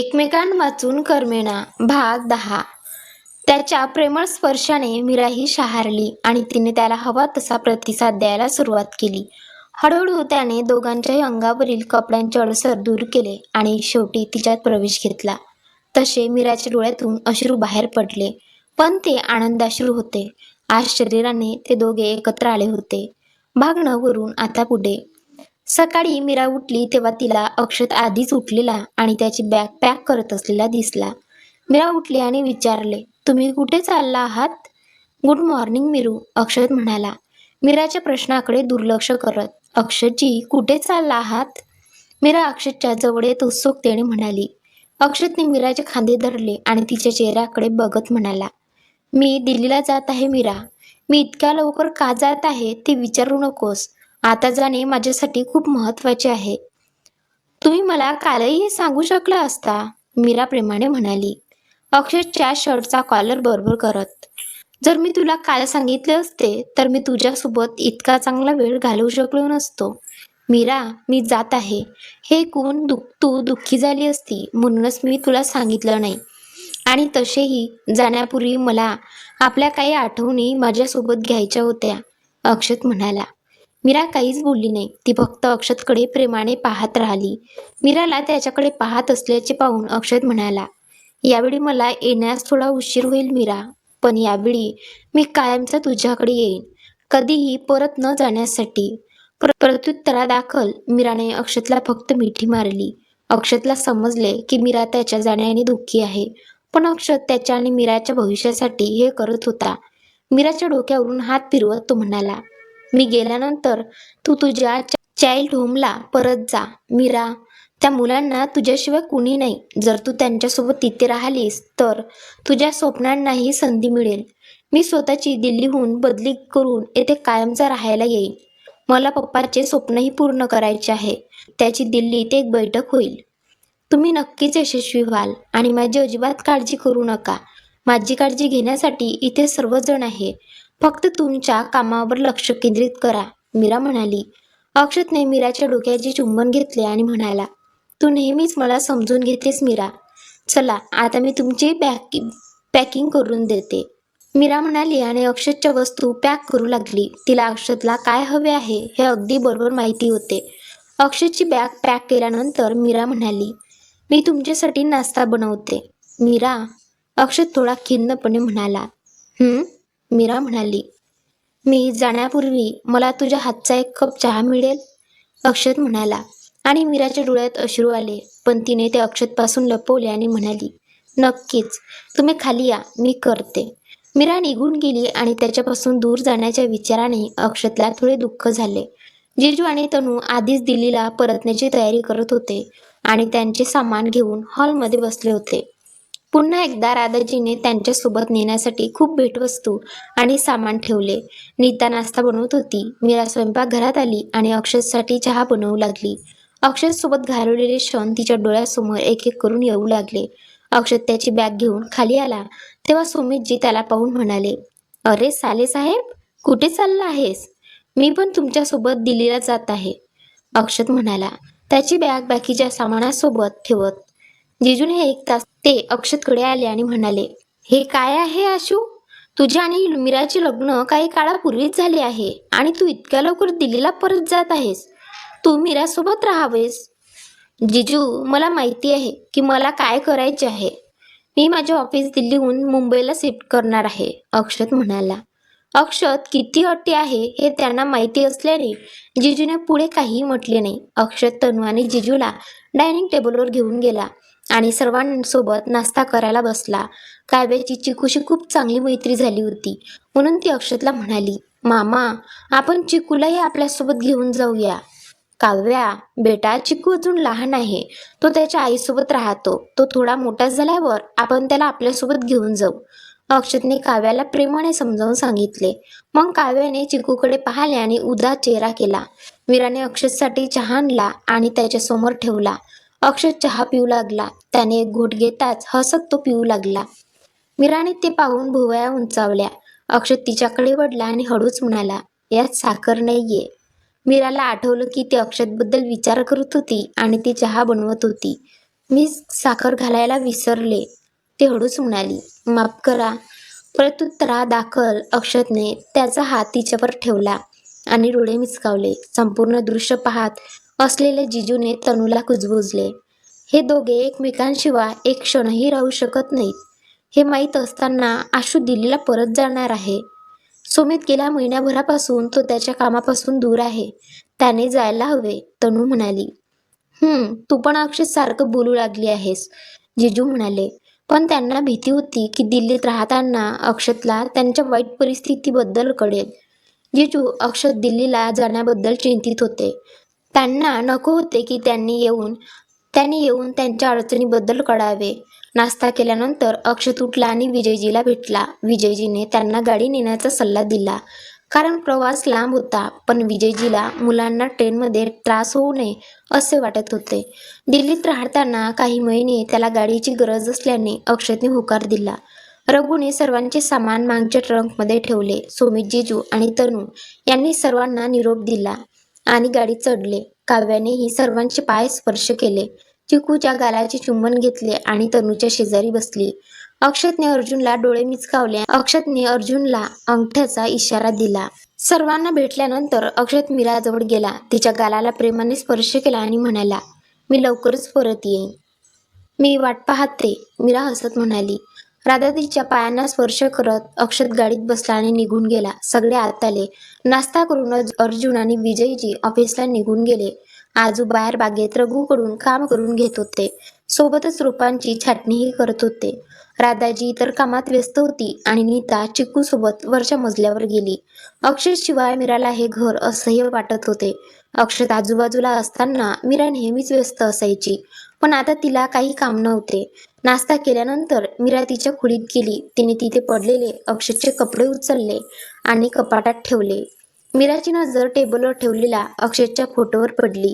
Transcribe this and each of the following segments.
एकमेकांवाचून करमेना भाग दहा. त्याच्या प्रेमळ स्पर्शाने मीराही शहारली आणि तिने त्याला हवा तसा प्रतिसाद द्यायला सुरुवात केली. हळूहळू त्याने दोघांच्याही अंगावरील कपड्यांचे अडसर दूर केले आणि शेवटी तिच्यात प्रवेश घेतला. तसे मीराच्या डोळ्यातून अश्रू बाहेर पडले पण ते आनंदाश्रू होते. आज शरीराने ते दोघे एकत्र आले होते. भागणं वरून आता पुढे. सकाळी मीरा उठली तेव्हा तिला अक्षत आधीच उठलेला आणि त्याची बॅग पॅक करत असलेला दिसला. मीरा उठली आणि विचारले तुम्ही कुठे चालला आहात? गुड मॉर्निंग मीरू अक्षत म्हणाला. मीराच्या प्रश्नाकडे दुर्लक्ष करत अक्षतजी कुठे चालला आहात? मीरा अक्षतच्या जवळ येत उत्सुकतेने म्हणाली. अक्षतने मीराचे खांदे धरले आणि तिच्या चेहऱ्याकडे बघत म्हणाला मी दिल्लीला जात आहे मीरा. मी इतक्या लवकर का जात आहे ते विचारू नकोस. आता जाणे माझ्यासाठी खूप महत्त्वाचे आहे. तुम्ही मला कालही हे सांगू शकला असता मीरा प्रेमाने म्हणाली. अक्षरच्या शर्टचा कॉलर बरोबर करत. जर मी तुला काल सांगितले असते तर मी तुझ्यासोबत इतका चांगला वेळ घालवू शकलो नसतो. मीरा मी जात आहे. हे ऐकून दुख तू दुःखी झाली असती म्हणूनच मी तुला सांगितलं नाही. आणि तसेही जाण्यापूर्वी मला आपल्या काही आठवणी माझ्यासोबत घ्यायच्या होत्या अक्षत म्हणाला. मीरा काहीच बोलली नाही. ती फक्त अक्षतकडे प्रेमाने पाहत राहिली. मीराला त्याच्याकडे पाहत असल्याचे पाहून अक्षत म्हणाला यावेळी मला येण्यास थोडा उशीर होईल मीरा पण यावेळी मी कायमचा तुझ्याकडे येईन. कधीही परत न जाण्यासाठी प्र प्रत्युत्तरादाखल मीराने अक्षतला फक्त मिठी मारली. अक्षतला समजले की मीरा त्याच्या जाण्याने दुःखी आहे पण अक्षत त्याच्या आणि मीराच्या भविष्यासाठी हे करत होता. मीराच्या डोक्यावरून हात फिरवत तो म्हणाला मी गेल्यानंतर तू तुझ्या चाइल्ड होमला परत जा. मीरा त्या मुलांना तुझ्याशिवाय कुणी नाही. जर तू त्यांच्यासोबत तिथे राहिलीस तर तुझ्या स्वप्नांनाही संधी मिळेल. मी स्वतःची दिल्लीहून बदली करून येथे कायमचा राहायला येईन. मला पप्पाचे स्वप्नही पूर्ण करायचे आहे. त्याची दिल्लीत एक बैठक होईल. तुम्ही नक्कीच यशस्वी व्हाल आणि माझी अजिबात काळजी करू नका. माझी काळजी घेण्यासाठी इथे सर्वजण आहे. फक्त तुमच्या कामावर लक्ष केंद्रित करा मीरा म्हणाली. अक्षतने मीराच्या डोक्याचे चुंबन घेतले आणि म्हणाला तू नेहमीच मला समजून घेतेस मीरा. चला आता मी तुमची पॅक पॅकिंग करून देते. मीरा म्हणाली आणि अक्षतच्या वस्तू पॅक करू लागली. तिला अक्षतला काय हवे आहे हे अगदी बरोबर माहिती होते. अक्षतची बॅग पॅक केल्यानंतर मीरा म्हणाली मी तुमच्यासाठी नाश्ता बनवते. मीरा? अक्षत थोडा खिन्नपणे म्हणाला हम्म मीरा म्हणाली मी जाण्यापूर्वी मला तुझ्या हातचा एक कप चहा मिळेल? अक्षत म्हणाला. आणि मीराच्या डोळ्यात अश्रू आले पण तिने ते अक्षतपासून लपवले आणि म्हणाली नक्कीच तुम्ही खाली या मी करते. मीरा निघून गेली आणि त्याच्यापासून दूर जाण्याच्या विचाराने अक्षतला थोडे दुःख झाले. जिजू आणि तनू आधीच दिल्लीला परतण्याची तयारी करत होते आणि त्यांचे सामान घेऊन हॉलमध्ये बसले होते. पुन्हा एकदा राधाजीने त्यांच्यासोबत नेण्यासाठी खूप भेटवस्तू आणि सामान ठेवले. नीता नाश्ता बनवत होती. मीरा स्वयंपाकघरात आली आणि अक्षतसाठी चहा बनवू लागली. अक्षरसोबत घालवलेले क्षण तिच्या डोळ्यासमोर एक एक करून येऊ लागले. अक्षत त्याची बॅग घेऊन खाली आला. तेव्हा सुमितजी त्याला पाहून म्हणाले अरे साले साहेब कुठे चालला आहेस? मी पण तुमच्यासोबत दिल्लीला जात आहे. अक्षत म्हणाला त्याची बॅग बाकीच्या सामानासोबत ठेवत जिजूने एक तास ते अक्षतकडे आले आणि म्हणाले हे काय आहे आशू? तुझ्या आणि मीराचे लग्न काही काळापूर्वीच झाले आहे आणि तू इतक्या लवकर दिल्लीला परत जात आहेस. तू मीरासोबत राहावेस. जिजू मला माहिती आहे की मला काय करायचे आहे. मी माझे ऑफिस दिल्लीहून मुंबईला शिफ्ट करणार आहे अक्षत म्हणाला. अक्षत किती अटी आहे हे त्यांना माहिती असल्याने जिजूने पुढे काहीही म्हटले नाही. अक्षत तनू आणि जिजूला डायनिंग टेबलवर घेऊन गेला. आणि सर्वांसोबत नाश्ता करायला बसला. काव्याची चिकूशी खूप चांगली मैत्री झाली होती. म्हणून ती अक्षतला म्हणाली मामा आपण चिकूलाही आपल्यासोबत घेऊन जाऊया. काव्या बेटा चिकू अजून लहान आहे. तो त्याच्या आईसोबत राहतो. तो थोडा मोठा झाल्यावर आपण त्याला आपल्यासोबत घेऊन जाऊ. अक्षतने काव्याला प्रेमाने समजावून सांगितले. मग काव्याने चिकूकडे पाहिले आणि उदा चेहरा केला. वीराने अक्षतसाठी चहा आणला आणि त्याच्यासमोर ठेवला. अक्षत चहा पिऊ लागला. त्याने एक घोट घेताच हसत तो पिऊ लागला. मीराने ते पाहून भुवया उंचावल्या. अक्षत तिच्याकडे वडला आणि हळूच म्हणाला यात साखर नाहीये. मीराला आठवलं की ती अक्षतबद्दल विचार करत होती आणि ती चहा बनवत होती. मी साखर घालायला विसरले. ती हळूच म्हणाली माफ करा. प्रत्युत्तरा दाखल अक्षतने त्याचा हात तिच्यावर ठेवला आणि डोळे मिचकावले संपूर्ण दृश्य पाहत असलेले जिजूने तनूला कुजबुजले. हे दोघे एकमेकांशिवाय एक क्षणही राहू शकत नाहीत. हे माहीत असताना आशू दिल्लीला परत जाणार आहे. सुमित गेल्या महिन्याभरापासून तो त्याच्या कामापासून दूर आहे. त्याने जायला हवे तनू म्हणाली. हम्म तू पण अक्षय सारखं बोलू लागली आहेस जिजू म्हणाले. पण त्यांना भीती होती की दिल्लीत राहताना अक्षतला त्यांच्या वाईट परिस्थितीबद्दल कळेल. जिजू अक्षत दिल्लीला जाण्याबद्दल चिंतित होते. त्यांना नको होते की त्यांनी येऊन त्यांनी येऊन त्यांच्या अडचणीबद्दल कळावे. नाश्ता केल्यानंतर अक्षत उठला आणि विजयजीला भेटला. विजयजीने त्यांना गाडी नेण्याचा सल्ला दिला. कारण प्रवास लांब होता पण विजयजीला मुलांना ट्रेनमध्ये त्रास होऊ नये असे वाटत होते. दिल्लीत राहताना काही महिने त्याला गाडीची गरज असल्याने अक्षतने होकार दिला. रघुने सर्वांचे सामान मागच्या ट्रंकमध्ये ठेवले. सुमित जिजू आणि तनू यांनी सर्वांना निरोप दिला. आणि गाडीत चढले. काव्यानेही सर्वांचे पाय स्पर्श केले. चिकूच्या गालाचे चुंबन घेतले आणि तनूच्या शेजारी बसली. अक्षतने अर्जुनला डोळे मिचकावले. अक्षतने अर्जुनला अंगठ्याचा इशारा दिला. सर्वांना भेटल्यानंतर अक्षत मीराजवळ गेला. तिच्या गालाला प्रेमाने स्पर्श केला आणि म्हणाला मी लवकरच परत येईन. मी वाट पाहते मीरा हसत म्हणाली. राधा तिच्या पायांना स्पर्श करत अक्षत गाडीत बसला आणि निघून गेला. सगळे आत आले नाश्ता करून अर्जुन आणि विजयजी ऑफिसला निघून गेले. आजू बाहेर बागेत रघुकडून काम करून घेत होते. सोबतच रोपांची छाटणीही करत होते. राधाजी इतर कामात व्यस्त होती आणि नीता चिक्कू सोबत वरच्या मजल्यावर गेली. अक्षत शिवाय मीराला हे घर असह्य वाटत होते. अक्षत आजूबाजूला असताना मीरा नेहमीच व्यस्त असायची. पण आता तिला काही काम नव्हते. नाश्ता केल्यानंतर मीरा तिच्या खोलीत गेली. तिने तिथे पडलेले अक्षतचे कपडे उचलले आणि कपाटात ठेवले. मीराची नजर टेबलवर ठेवलेल्या अक्षयच्या फोटोवर पडली.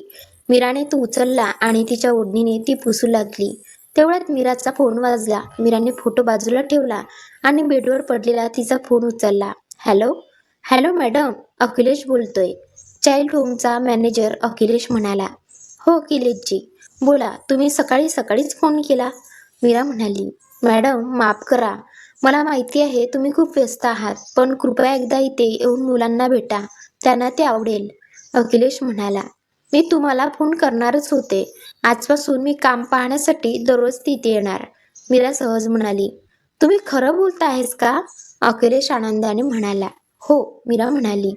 मीराने तो उचलला आणि तिच्या ओढणीने ती पुसू लागली. तेवढ्यात मीराचा फोन वाजला. मीराने फोटो बाजूला ठेवला आणि बेडवर पडलेला तिचा फोन उचलला. हॅलो? Hello madam? अखिलेश बोलतोय. चाइल्ड होमचा मॅनेजर अखिलेश म्हणाला. हो अखिलेशजी. बोला तुम्ही सकाळी सकाळीच फोन केला? मीरा म्हणाली मॅडम माफ करा. मला माहिती आहे तुम्ही खूप व्यस्त आहात पण कृपया एकदा इथे येऊन मुलांना भेटा. त्यांना ते आवडेल. अखिलेश म्हणाला मी तुम्हाला फोन करणारच होते. आजपासून मी काम पाहण्यासाठी दररोज तिथे येणार. मीरा सहज म्हणाली तुम्ही खरं बोलता आहेस का? अखिलेश आनंदाने म्हणाला हो मीरा म्हणाली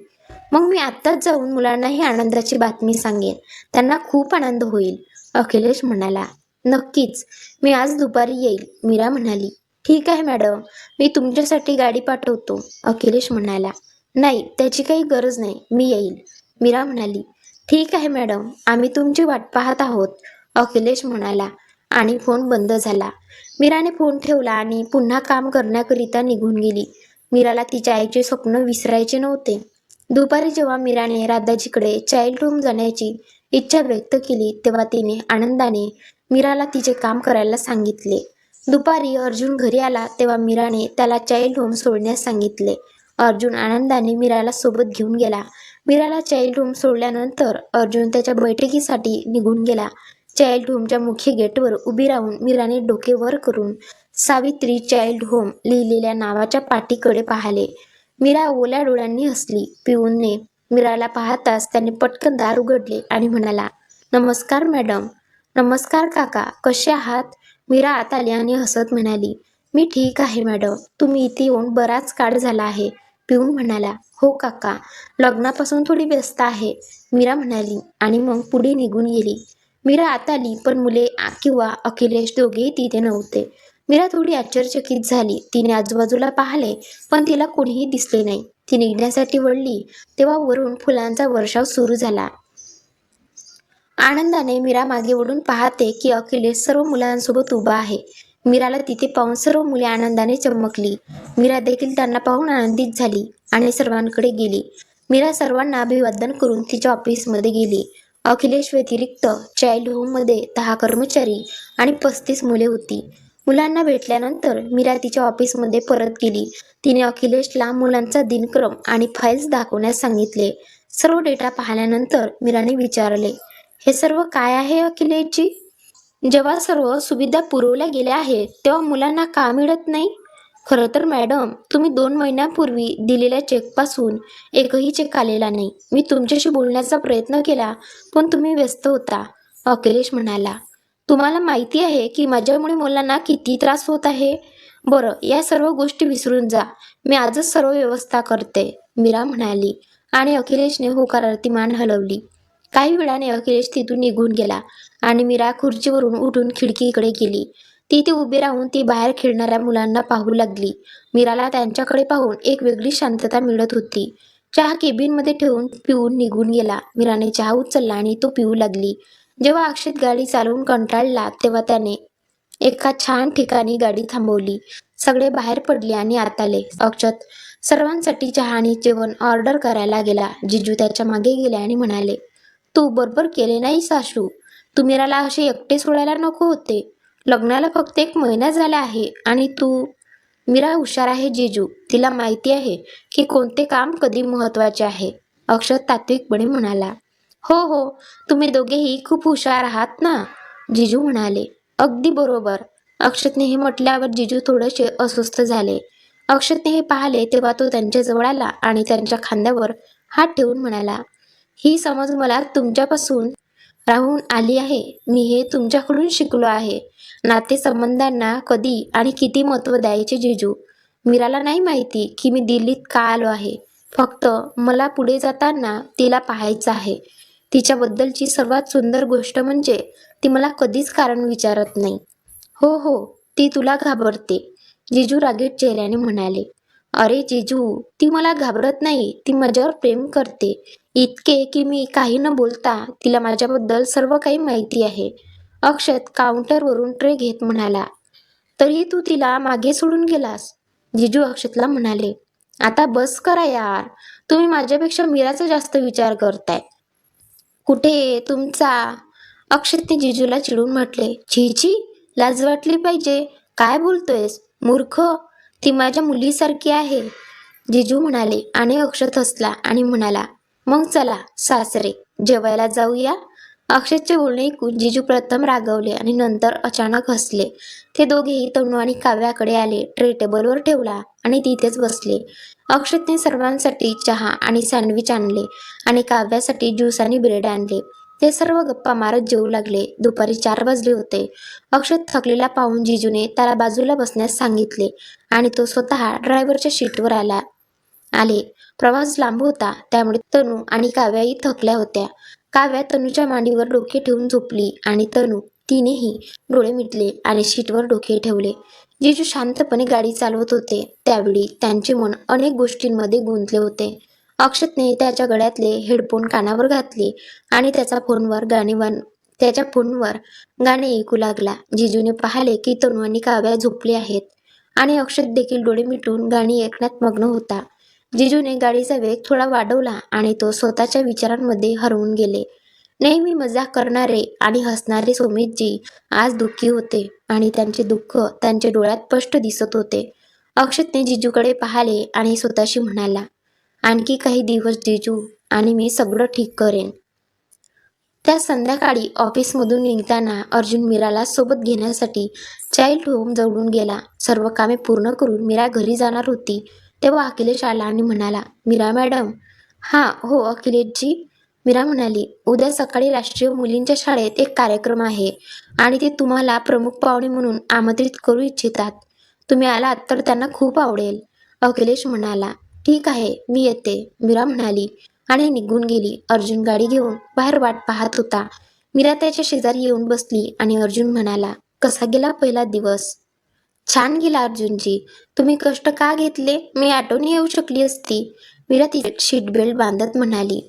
मग मी आत्ताच जाऊन मुलांना ही आनंदाची बातमी सांगेन. त्यांना खूप आनंद होईल. अखिलेश म्हणाला नक्कीच. मी आज दुपारी येईल मीरा म्हणाली. ठीक आहे मॅडम मी तुमच्यासाठी गाडी पाठवतो अखिलेश म्हणाला. नाही त्याची काही गरज नाही मी येईल. मीरा म्हणाली. ठीक आहे मॅडम आम्ही तुमची वाट पाहत आहोत अखिलेश म्हणाला आणि फोन बंद झाला. मीराने फोन ठेवला आणि पुन्हा काम करण्याकरिता निघून गेली. मीराला तिच्या आईचे स्वप्न विसरायचे नव्हते. दुपारी जेव्हा मीराने राधाजीकडे चाइल्ड रूम जाण्याची इच्छा व्यक्त केली तेव्हा तिने आनंदाने मीराला तिचे काम करायला सांगितले. दुपारी अर्जुन घरी आला तेव्हा मीराने त्याला चाइल्ड होम सोडण्यास सांगितले. अर्जुन आनंदाने मीराला सोबत घेऊन गेला. मीराला चाइल्ड होम सोडल्यानंतर अर्जुन त्याच्या बैठकीसाठी निघून गेला. चाइल्ड होमच्या मुख्य गेटवर उभी राहून मीराने डोके वर करून सावित्री चाइल्ड होम लिहिलेल्या नावाच्या पाठीकडे पाहिले. मीरा ओल्या डोळ्यांनी हसली. पिऊनने मीराला पाहताच त्याने पटकन दार उघडले आणि म्हणाला नमस्कार मॅडम. नमस्कार काका कसे आहात? मीरा आत आली आणि हसत म्हणाली मी ठीक आहे मॅडम तुम्ही इथे येऊन बराच काळ झाला आहे पिऊन म्हणाला. हो काका लग्नापासून थोडी व्यस्त आहे मीरा म्हणाली आणि मग पुढे निघून गेली. मीरा आत आली पण मुले किंवा अखिलेश दोघेही तिथे नव्हते. मीरा थोडी आश्चर्यचकित झाली. तिने आजूबाजूला पाहिले पण तिला कोणीही दिसले नाही. ती निघण्यासाठी वळली. तेव्हा वरून फुलांचा वर्षाव सुरू झाला. आनंदाने मीरा मागे ओढून पाहते की अखिलेश सर्व मुलांसोबत उभा आहे. मीराला तिथे पाहून सर्व मुले आनंदाने चमकली. मीरा देखील त्यांना पाहून आनंदित झाली आणि सर्वांकडे गेली. मीरा सर्वांना अभिवादन करून तिच्या ऑफिसमध्ये गेली. अखिलेश व्यतिरिक्त चाइल्ड होममध्ये दहा कर्मचारी आणि पस्तीस मुले होती. मुलांना भेटल्यानंतर मीरा तिच्या ऑफिसमध्ये परत गेली. तिने अखिलेशला मुलांचा दिनक्रम आणि फाईल्स दाखवण्यास सांगितले. सर्व डेटा पाहिल्यानंतर मीराने विचारले हे सर्व काय आहे अखिलेशजी? जेव्हा सर्व सुविधा पुरवल्या गेल्या आहेत तेव्हा मुलांना का मिळत नाही? खरं तर मॅडम तुम्ही दोन महिन्यापूर्वी दिलेल्या चेकपासून एकही चेक आलेला नाही. मी तुमच्याशी बोलण्याचा प्रयत्न केला पण तुम्ही व्यस्त होता अखिलेश म्हणाला. तुम्हाला माहिती आहे की माझ्यामुळे मुलांना किती त्रास होत आहे? बरं या सर्व गोष्टी विसरून जा. मी आजच सर्व व्यवस्था करते मीरा म्हणाली आणि अखिलेशने होकारार्थी मान हलवली. काही वेळाने अखिलेश तिथून निघून गेला आणि मीरा खुर्चीवरून उठून खिडकीकडे गेली. तिथे उभी राहून ती बाहेर खेळणाऱ्या मुलांना पाहू लागली. मीराला त्यांच्याकडे पाहून एक वेगळी शांतता मिळत होती. चहा केबिनमध्ये ठेवून पिऊन निघून गेला. मीराने चहा उचलला आणि तो पिऊ लागली. जेव्हा अक्षित गाडी चालवून कंटाळला तेव्हा त्याने एका छान ठिकाणी गाडी थांबवली. सगळे बाहेर पडले आणि आत आले. अक्षत सर्वांसाठी चहा आणि जेवण ऑर्डर करायला गेला. जिजू त्याच्यामागे गेले आणि म्हणाले तू बरोबर केले नाही सासू. तू मीराला असे एकटे सोडायला नको होते. लग्नाला फक्त एक महिना झाला आहे आणि तू मीरा हुशार आहे जिजू. तिला माहिती आहे की कोणते काम कधी महत्त्वाचे आहे. अक्षर तात्विकपणे म्हणाला. हो हो तुम्ही दोघेही खूप हुशार आहात ना? जिजू म्हणाले. अगदी बरोबर. अक्षतने हे म्हटल्यावर जिजू थोडेसे अस्वस्थ झाले. अक्षतने हे पाहिले तेव्हा तो त्यांच्या जवळ आला आणि त्यांच्या खांद्यावर हात ठेवून म्हणाला ही समज मला तुमच्यापासून राहून आली आहे. मी हे तुमच्याकडून शिकलो आहे. नातेसंबंधांना कधी आणि किती महत्त्व द्यायचे जेजू? मीराला नाही माहिती की मी दिल्लीत का आलो आहे. फक्त मला पुढे जाताना तिला पाहायचं आहे. तिच्याबद्दलची सर्वात सुंदर गोष्ट म्हणजे ती मला कधीच कारण विचारत नाही. हो हो ती तुला घाबरते. जिजू रागीट चेहऱ्याने म्हणाले. अरे जिजू ती मला घाबरत नाही ती माझ्यावर प्रेम करते. इतके की मी काही न बोलता तिला माझ्याबद्दल सर्व काही माहिती आहे. अक्षत काउंटरवरून ट्रे घेत म्हणाला तरी तू तिला मागे सोडून गेलास? जिजू अक्षतला म्हणाले आता बस करा यार तुम्ही माझ्यापेक्षा मीराचा जास्त विचार करताय. कुठे तुमचा? अक्षतने जिजूला चिडून म्हटले झिझी लाज वाटली पाहिजे. काय बोलतोयस? मूर्ख. ती माझ्या मुलीसारखी आहे. जिजू म्हणाले आणि अक्षत हसला आणि म्हणाला मग चला सासरे जेवायला जाऊया. अक्षतचे बोलणे ऐकून जिजू प्रथम रागवले आणि नंतर अचानक हसले. ते दोघेही तनू आणि काव्याकडे आले ट्रे टेबलवर ठेवला आणि तिथेच बसले. अक्षतने सर्वांसाठी चहा आणि सँडविच आणले आणि काव्यासाठी ज्यूस आणि ब्रेड आणले. ते सर्व गप्पा मारत जेवू लागले. दुपारी चार वाजले होते. अक्षत थकलेला पाहून जिजूने त्याला बाजूला बसण्यास सांगितले आणि तो स्वतः ड्रायव्हरच्या शीटवर आला. आले. प्रवास लांब होता. त्यामुळे तनू आणि काव्याही थकल्या होत्या. काव्या तनूच्या मांडीवर डोके ठेवून झोपली आणि तनू तिनेही डोळे मिटले आणि शीटवर डोके ठेवले. जिजू शांतपणे गाडी चालवत होते. त्यावेळी त्यांचे मन अनेक गोष्टींमध्ये गुंतले होते. अक्षतने त्याच्या गळ्यातले हेडफोन कानावर घातले आणि त्याचा फोनवर गाणे वन त्याच्या फोनवर गाणे ऐकू लागला. जिजूने पाहिले की तनू आणि काव्या झोपले आहेत आणि अक्षत देखील डोळे मिटून गाणी ऐकण्यात मग्न होता. जिजूने गाडीचा वेग थोडा वाढवला आणि तो स्वतःच्या विचारांमध्ये हरवून गेले. नेहमी मजाक करणारे आणि हसणारे सोमितजी आज दुःखी होते आणि त्यांचे दुःख त्यांच्या डोळ्यात स्पष्ट दिसत होते. अक्षतने जिजूकडे पाहिले आणि स्वतःशी म्हणाला आणखी काही दिवस जिजू आणि मी सगळं ठीक करेन. त्या संध्याकाळी ऑफिसमधून निघताना अर्जुन मीराला सोबत घेण्यासाठी चाइल्ड होम जवळून गेला. सर्व कामे पूर्ण करून मीरा घरी जाणार होती. तेव्हा अखिलेश आला आणि म्हणाला मीरा मॅडम. हां हो अखिलेशजी. मीरा म्हणाली उद्या सकाळी राष्ट्रीय मुलींच्या शाळेत एक कार्यक्रम आहे आणि ते तुम्हाला प्रमुख पाहुणे म्हणून आमंत्रित करू इच्छितात. तुम्ही आलात तर त्यांना खूप आवडेल. अखिलेश म्हणाला ठीक आहे मी येते मीरा म्हणाली. आणि निघून गेली. अर्जुन गाडी घेऊन बाहेर वाट पाहत होता. मीरा त्याच्या शेजारी येऊन बसली आणि अर्जुन म्हणाला कसा गेला पहिला दिवस? छान गेला अर्जुनजी. तुम्ही कष्ट का घेतले? मी आठवणी येऊ शकली असती. मीरा ती शीट बेल्ट बांधत म्हणाली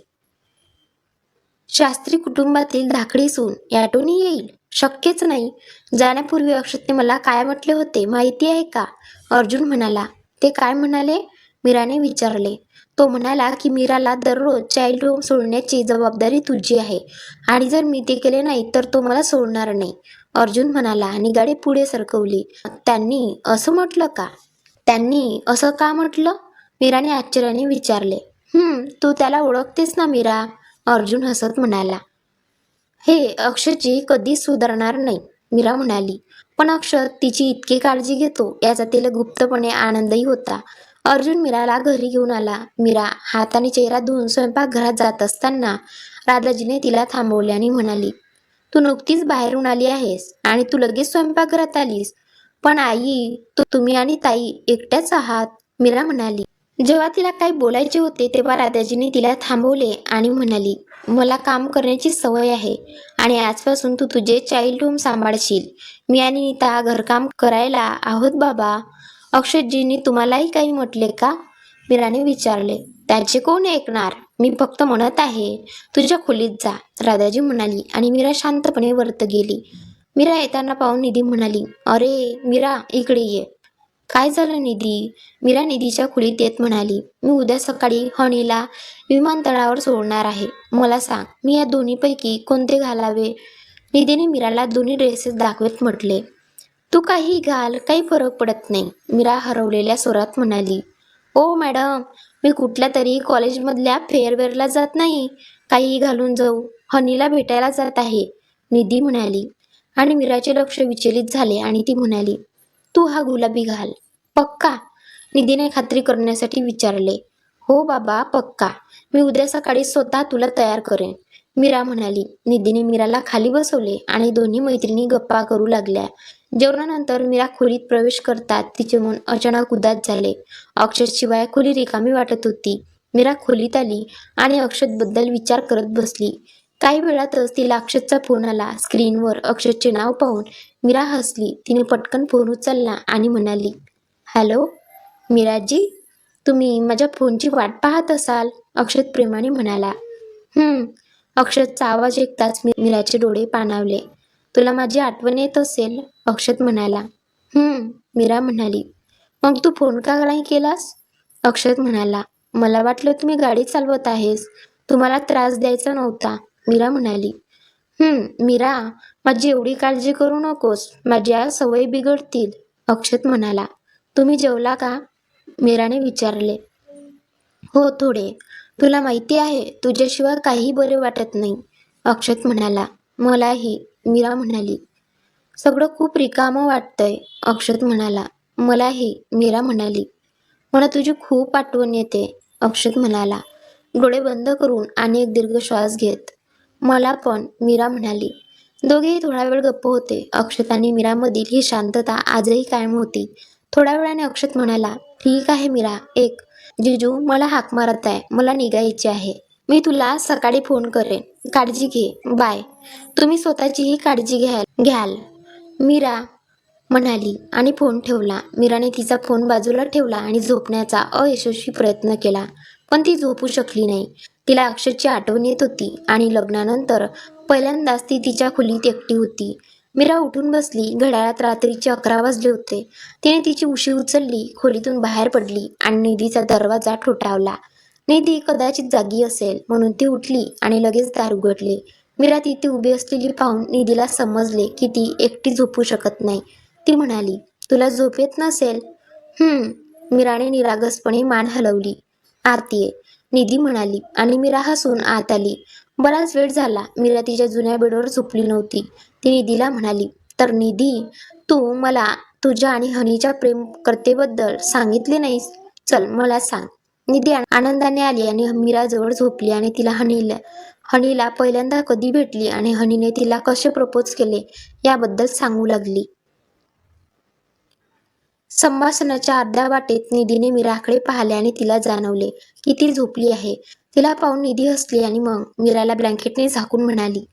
शास्त्री कुटुंबातील धाकडी सून याटोनी येईल? शक्यच नाही. जाण्यापूर्वी अक्षतने मला काय म्हटले होते माहिती आहे का? अर्जुन म्हणाला ते काय म्हणाले? मीराने विचारले. तो म्हणाला की मीराला दररोज चाइल्ड होम सोडण्याची जबाबदारी तुझी आहे आणि जर मी ते केले नाही तर तो मला सोडणार नाही. अर्जुन म्हणाला आणि गाडी पुढे सरकवली. त्यांनी असं म्हटलं का? त्यांनी असं का म्हटलं? मीराने आश्चर्याने विचारले. हम्म तू त्याला ओळखतेस ना मीरा? अर्जुन हसत म्हणाला. हे अक्षयजी कधीच सुधारणार नाही मीरा म्हणाली. पण अक्षर तिची इतकी काळजी घेतो याचा तिला गुप्तपणे आनंदही होता. अर्जुन मीराला घरी घेऊन आला. मीरा हाताने चेहरा धुवून स्वयंपाकघरात जात असताना राधाजीने तिला थांबवले आणि म्हणाली तू नुकतीच बाहेरून आली आहेस आणि तू लगेच स्वयंपाकघरात आलीस. पण आई तू तुम्ही आणि ताई एकट्याच आहात. मीरा म्हणाली. जेव्हा तिला काही बोलायचे होते तेव्हा राधाजीने तिला थांबवले आणि म्हणाली मला काम करण्याची सवय आहे आणि आजपासून तू तुझे चाइल्ड होम सांभाळशील. मी आणि नीता घरकाम करायला आहोत बाबा. अक्षयजींनी तुम्हालाही काही म्हटले का? मीराने विचारले त्याचे कोण ऐकणार? मी फक्त म्हणत आहे तुझ्या खोलीत जा. राधाजी म्हणाली आणि मीरा शांतपणे वरत गेली. मीरा येताना पाहून निधी म्हणाली अरे मीरा इकडे ये. काय झालं निधी? मीरा निधीच्या खोलीत येत म्हणाली मी उद्या सकाळी हनीला विमानतळावर सोडणार आहे. मला सांग मी या दोन्हीपैकी कोणते घालावे? निधीने मीराला दोन्ही ड्रेसेस दाखवत म्हटले. तू काही घाल काही फरक पडत नाही. मीरा हरवलेल्या स्वरात म्हणाली ओ मॅडम मी कुठल्या तरी कॉलेजमधल्या फेअरवेअरला जात नाही. काही घालून जाऊ. हनीला भेटायला जात आहे. निधी म्हणाली. आणि मीराचे लक्ष विचलित झाले आणि ती म्हणाली तू हा गुलाबी घाल. पक्का? निधीने खात्री करण्यासाठी विचारले. हो बाबा पक्का. मी उद्या सकाळी स्वतः तुला तयार करेन. मीरा म्हणाली निधीने मीराला खाली बसवले आणि दोन्ही मैत्रिणी गप्पा करू लागल्या. जेवणानंतर मीरा खोलीत प्रवेश करतात. तिचे मन अचानक उदास झाले. अक्षरशिवाय खोली रिकामी वाटत होती. मीरा खोलीत आली आणि अक्षतबद्दल विचार करत बसली. काही वेळातच तिला अक्षतचा फोन आला. स्क्रीनवर अक्षतचे नाव पाहून मीरा हसली. तिने पटकन फोन उचलला आणि म्हणाली हॅलो मीराजी तुम्ही माझ्या फोनची वाट पाहत असाल? अक्षत प्रेमाने म्हणाला हम्म अक्षतचा आवाज ऐकताच मी मीराचे डोळे पाणावले. तुला माझी आठवण येत असेल अक्षत म्हणाला. हम्म मीरा म्हणाली. मग तू फोन का नाही केलास? अक्षत म्हणाला. मला वाटलं तुम्ही गाडी चालवत आहेस. तुम्हाला त्रास द्यायचा नव्हता मीरा म्हणाली. हम्म मीरा माझी एवढी काळजी करू नकोस. माझ्या सवयी बिघडतील अक्षत म्हणाला. तुम्ही जेवला का? मीराने विचारले. हो थोडे. तुला माहिती आहे तुझ्याशिवाय काही बरे वाटत नाही. अक्षत म्हणाला. मलाही मीरा म्हणाली. सगळं खूप रिकामं वाटतंय अक्षत म्हणाला. मलाही मीरा म्हणाली. मला तुझी खूप आठवण येते अक्षत म्हणाला. डोळे बंद करून आणि एक दीर्घ श्वास घेत. मला पण मीरा म्हणाली. दोघेही थोडा वेळ गप्प होते. अक्षत आणि मीरामधील ही शांतता आजही कायम होती. थोड्या वेळाने अक्षत म्हणाला ठीक आहे मीरा एक जिजू मला हाक मारत आहे. मला निघायचे आहे. मी तुला सकाळी फोन करेन. काळजी घे. बाय. तुम्ही स्वतःचीही काळजी घ्याल. घ्याल. मीरा म्हणाली आणि फोन ठेवला. मीराने तिचा फोन बाजूला ठेवला आणि झोपण्याचा अयशस्वी प्रयत्न केला. पण ती झोपू शकली नाही. तिला अक्षरची आठवण येत होती आणि लग्नानंतर पहिल्यांदाच ती तिच्या खोलीत एकटी होती. मीरा उठून बसली घड्याळात रात्रीचे अकरा वाजले होते. तिने तिची उशी उचलली खोलीतून बाहेर पडली आणि निधीचा दरवाजा ठोठावला. निधी कदाचित जागी असेल म्हणून ती उठली आणि लगेच दार उघडले. मीरा तिथे उभी असलेली पाहून निधीला समजले की ती एकटी झोपू शकत नाही. ती म्हणाली तुला झोप येत नसेल? हम्म. मीराने निरागसपणे मान हलवली. आरती आहे निधी म्हणाली आणि मीरा हसून आत आली. बराच वेळ झाला मीरा तिच्या जुन्या बेडवर झोपली नव्हती. ती निधीला म्हणाली तर निधी तू मला तुझ्या आणि हनीच्या प्रेम कर्तेबद्दल सांगितले नाहीस? चल मला सांग. निधी आनंदाने आली आणि मीराजवळ झोपली आणि तिला हनीला हनीला पहिल्यांदा कधी भेटली आणि हनीने तिला कसे प्रपोज केले याबद्दल सांगू लागली. संभाषणाच्या अर्ध्या वाटेत निधीने मीराकडे पाहिले आणि तिला जाणवले की ती झोपली आहे. तिला पाहून निधी हसली आणि मग मीराला ब्लँकेटने झाकून म्हणाली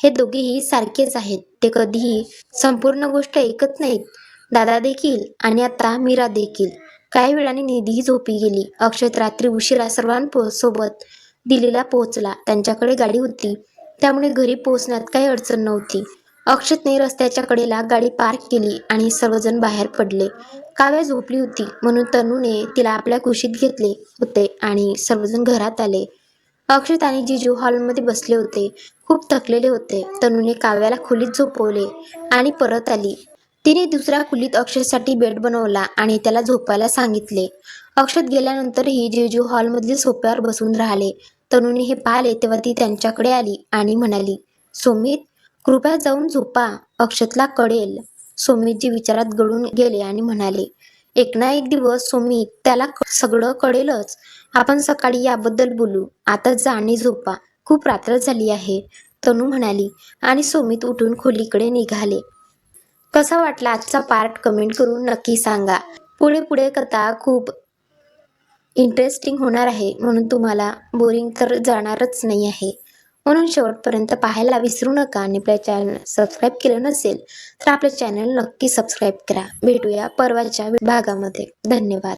हे दोघेही सारखेच आहेत. ते कधीही संपूर्ण गोष्ट ऐकत नाहीत. दादा देखील आणि आता मीरा देखील. काही वेळाने निधीही झोपी गेली. अक्षत रात्री उशिरा सर्वांसोबत दिल्लीला पोहोचला. त्यांच्याकडे गाडी होती. त्यामुळे घरी पोहोचण्यात काही अडचण नव्हती. अक्षतने रस्त्याच्या कडेला गाडी पार्क केली आणि सर्वजण बाहेर पडले. काव्या झोपली होती म्हणून तनूने तिला आपल्या कुशीत घेतले होते आणि सर्वजण घरात आले. अक्षत आणि जिजू हॉलमध्ये बसले होते. खूप थकलेले होते. तनूने काव्याला खोलीत झोपवले आणि परत आली. तिने दुसऱ्या खोलीत अक्षतसाठी बेड बनवला आणि त्याला झोपायला सांगितले. अक्षत गेल्यानंतरही जिजू हॉलमधील सोप्यावर बसून राहिले. तनूने हे पाहिले तेव्हा ती त्यांच्याकडे आली आणि म्हणाली सुमित कृपया जाऊन झोपा अक्षतला कळेल. सोमितजी विचारात गळून गेले आणि म्हणाले एक ना एक दिवस सोमित त्याला सगळं कळेलच. आपण सकाळी याबद्दल बोलू. आता जा आणि झोपा. खूप रात्र झाली आहे. तनू म्हणाली आणि सोमित उठून खोलीकडे निघाले. कसा वाटला आजचा पार्ट कमेंट करून नक्की सांगा. पुढे पुढे कथा खूप इंटरेस्टिंग होणार आहे. म्हणून तुम्हाला बोरिंग तर जाणारच नाही आहे. म्हणून शेवटपर्यंत पाहायला विसरू नका आणि आपल्या चॅनल सबस्क्राईब केलं नसेल तर आपलं चॅनल नक्की सबस्क्राईब करा. भेटूया परवाच्या भागामध्ये. धन्यवाद.